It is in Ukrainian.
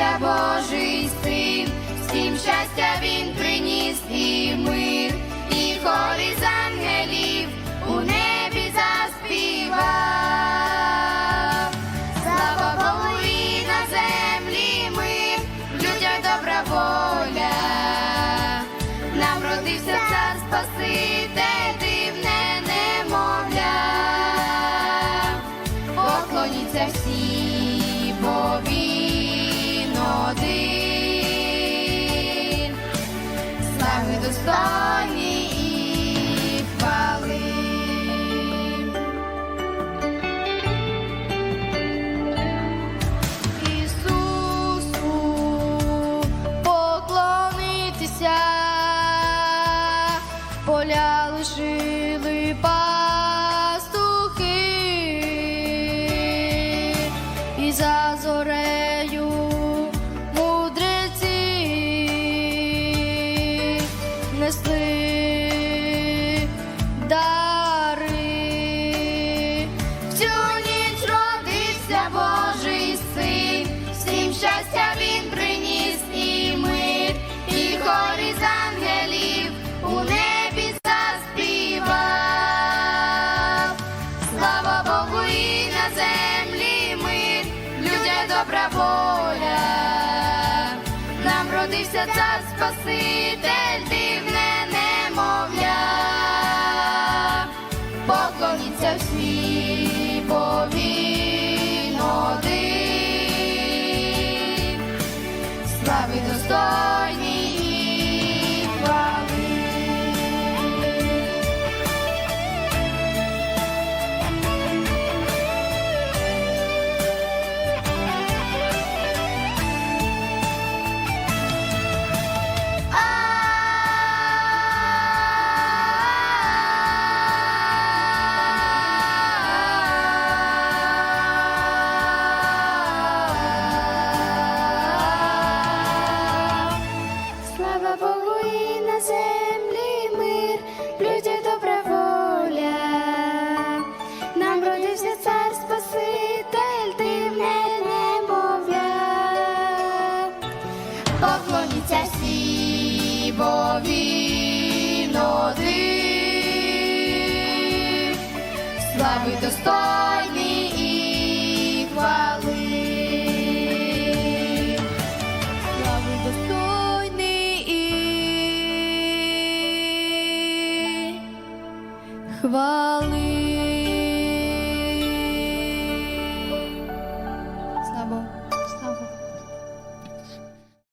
народився Божий син, всім щастя він приніс і мир, і хорі з ангелів у небі заспівав, слава Богу і на землі ми людям добра воля, нам родився цар Спаситель, дивне немовля, поклоніться всі Бові один, з достойні і хвали. Ісусу поклонитися, поля лишили пастухи і зазоре. Родився цар Спаситель, дивне немовля. Поклоніться всі, бо він один. Слави достойні бо він один. Слави достойний і хвали. Слави достойний і хвали.